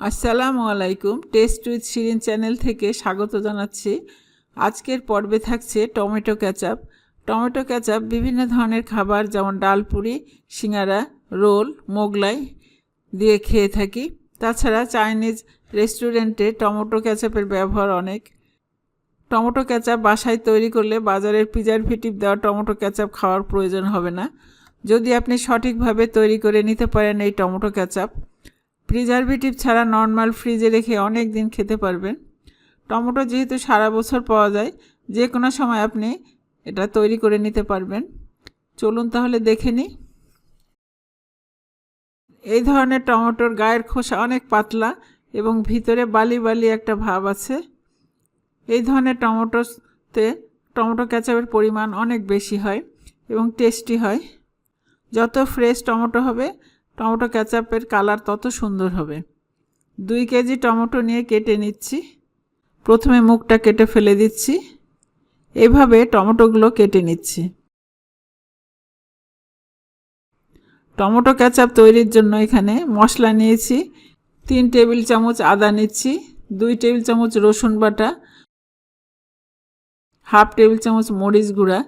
আসসালামু আলাইকুম test with Shirin channel থেকে স্বাগত জানাচ্ছি। আজকের পর্বে থাকছে টমেটো ক্যাচাপ টমেটো ক্যাচাপ বিভিন্ন ধরনের খাবার, যেমন ডালপুরি, সিঙ্গারা, রোল, মোগলাই দিয়ে খেয়ে থাকি। তাছাড়া চাইনিজ রেস্টুরেন্টে টমেটো ক্যাচাপের ব্যবহার অনেক। টমেটো ক্যাচাপ বাসায় তৈরি করলে বাজারের প্রিজারভেটিভ দেওয়া টমেটো ক্যাচাপ খাওয়ার প্রয়োজন হবে না। যদি আপনি সঠিকভাবে তৈরি করে নিতে পারেন এই টমেটো ক্যাচাপ প্রিজারভেটিভ ছাড়া নর্মাল ফ্রিজে রেখে অনেক দিন খেতে পারবেন। টমেটো যেহেতু সারা বছর পাওয়া যায়, যে কোনো সময় আপনি এটা তৈরি করে নিতে পারবেন। চলুন তাহলে দেখে নিই। এই ধরনের টমেটোর গায়ের খোসা অনেক পাতলা এবং ভিতরে বালি বালি একটা ভাব আছে। এই ধরনের টমেটোতে টমেটো ক্যাচাপের পরিমাণ অনেক বেশি হয় এবং টেস্টি হয়। যত ফ্রেশ টমেটো হবে টমেটো ক্যাচাপের কালার তত সুন্দর হবে। দুই কেজি টমেটো নিয়ে কেটে নিচ্ছি। প্রথমে মুখটা কেটে ফেলে দিচ্ছি। এভাবে টমেটোগুলো কেটে নিচ্ছি। টমেটো ক্যাচাপ তৈরির জন্য এখানে মশলা নিয়েছি। তিন টেবিল চামচ আদা নিচ্ছি, দুই টেবিল চামচ রসুন বাটা, হাফ টেবিল চামচ মরিচ গুঁড়া।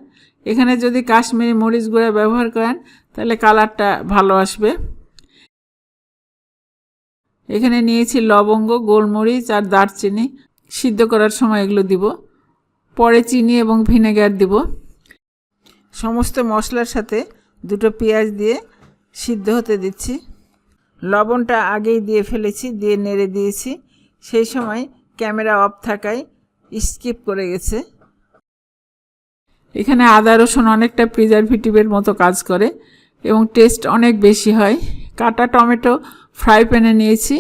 এখানে যদি কাশ্মীরি মরিচ গুঁড়া ব্যবহার করেন, তাহলে কালারটা ভালো আসবে। এখানে নিয়েছি লবঙ্গ, গোলমরিচ আর দারচিনি। সিদ্ধ করার সময় এগুলো দিব। পরে চিনি এবং ভিনেগার দিব। সমস্ত মশলার সাথে দুটো পেঁয়াজ দিয়ে সিদ্ধ হতে দিচ্ছি। লবণটা আগেই দিয়ে ফেলেছি, দিয়ে নেড়ে দিয়েছি। সেই সময় ক্যামেরা অফ থাকায় স্কিপ করে গেছে। এখানে আদা, রসুন অনেকটা প্রিজারভেটিভের মতো কাজ করে এবং টেস্ট অনেক বেশি হয়। কাটা টমেটো ফ্রাই প্যানে নিয়েছি।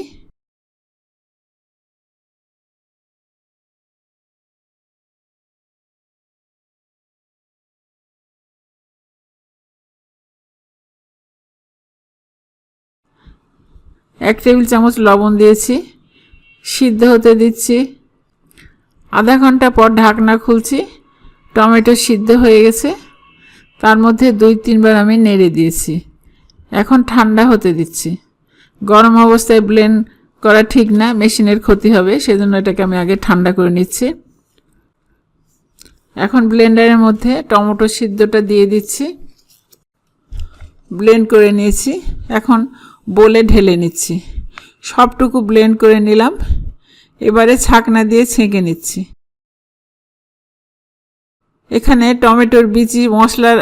এক টেবিল চামচ লবণ দিয়েছি, সিদ্ধ হতে দিচ্ছি। আধা ঘণ্টা পর ঢাকনা খুলছি, টমেটো সিদ্ধ হয়ে গেছে। তার মধ্যে দুই তিনবার আমি নেড়ে দিয়েছি। এখন ঠান্ডা হতে দিচ্ছি। গরম অবস্থায় ব্লেন্ড করা ঠিক না, মেশিনের ক্ষতি হবে, সেজন্য এটাকে আমি আগে ঠান্ডা করে নিচ্ছি। এখন ব্লেন্ডারের মধ্যে টমেটো সিদ্ধটা দিয়ে দিচ্ছি। ব্লেন্ড করে নিয়েছি। এখন বলে ঢেলে নিচ্ছি। সবটুকু ব্লেন্ড করে নিলাম। এবারে ছাকনা দিয়ে ছেঁকে নিচ্ছি। এখানে টমেটোর বিচি, মশলার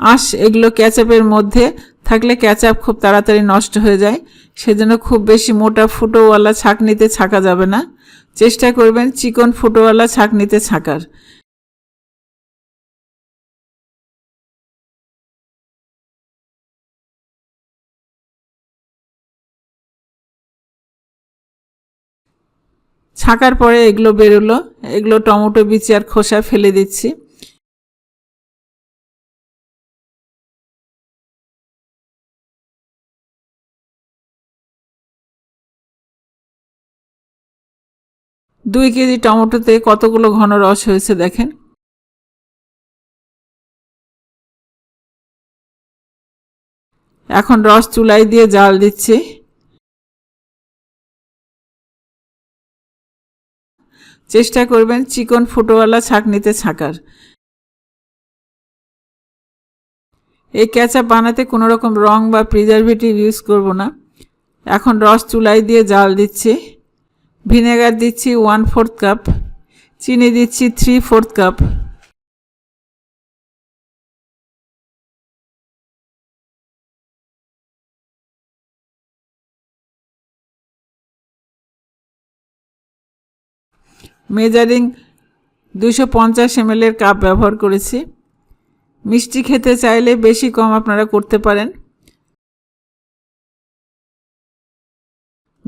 আঁশ এগুলো ক্যাচাপের মধ্যে থাকলে ক্যাচাপ খুব তাড়াতাড়ি নষ্ট হয়ে যায়। সেজন্য খুব বেশি মোটা ফুটোওয়ালা ছাঁকনিতে ছাকা যাবে না। চেষ্টা করবেন চিকন ফুটোওয়ালা ছাঁকনিতে ছাকার। ছাকার পরে এগুলো বেরোলো। এগুলো টমেটো বিচি আর খোসা ফেলে দিচ্ছি। দুই কেজি টমেটোতে কতগুলো ঘন রস হয়েছে দেখেন? এখন রস চুলাই দিয়ে জাল দিচ্ছি। চেষ্টা করবেন চিকন ফুটোওয়ালা ছাঁকনিতে ছাঁকার। এই ক্যাচআপ বানাতে কোনো রকম রং বা প্রিজারভেটিভ ইউজ করব না। এখন রস চুলাই দিয়ে জাল দিচ্ছি। ভিনেগার দিচ্ছি ওয়ান ফোর্থ কাপ চিনি দিচ্ছি থ্রি ফোর্থ কাপ মেজারিং দুশো পঞ্চাশ এমএলের কাপ ব্যবহার করেছি। মিষ্টি খেতে চাইলে বেশি কম আপনারা করতে পারেন।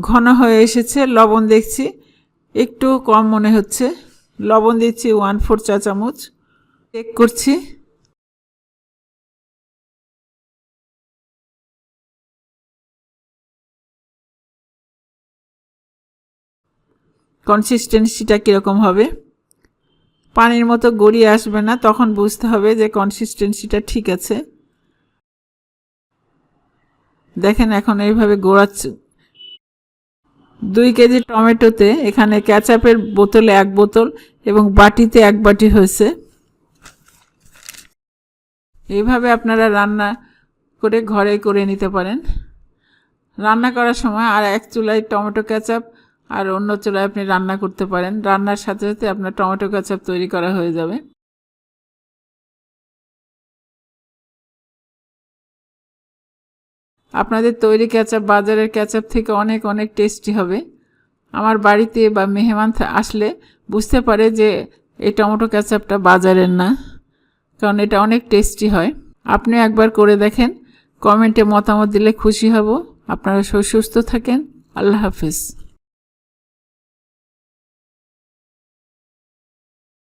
ঘন হয়ে এসেছে, লবণ দেখছি। একটু কম মনে হচ্ছে। লবণ দিচ্ছি ওয়ান ফোর চা চামচ। চেক করছি। কনসিস্টেন্সিটা কীরকম হবে? পানির মতো গড়িয়ে আসবে না, তখন বুঝতে হবে যে কনসিস্টেন্সিটা ঠিক আছে। দেখেন এখন এইভাবে গোড়াচ্ছে। দুই কেজি টমেটোতে এখানে ক্যাচাপের বোতলে এক বোতল এবং বাটিতে এক বাটি হয়েছে। এইভাবে আপনারা রান্না করে ঘরে করে নিতে পারেন। রান্না করার সময় আর এক চুলায় টমেটো ক্যাচাপ আর অন্য চুলায় আপনি রান্না করতে পারেন। রান্নার সাথে সাথে আপনার টমেটো ক্যাচাপ তৈরি করা হয়ে যাবে। আপনাদের তৈরি ক্যাচাপ বাজারের ক্যাচাপ থেকে অনেক অনেক টেস্টি হবে। আমার বাড়িতে বা মেহমান আসলে বুঝতে পারে যে এই টমেটো ক্যাচাপটা বাজারের না, কারণ এটা অনেক টেস্টি হয়। আপনি একবার করে দেখেন, কমেন্টে মতামত দিলে খুশি হব। আপনারা সুস্থ থাকেন। আল্লাহ হাফিজ।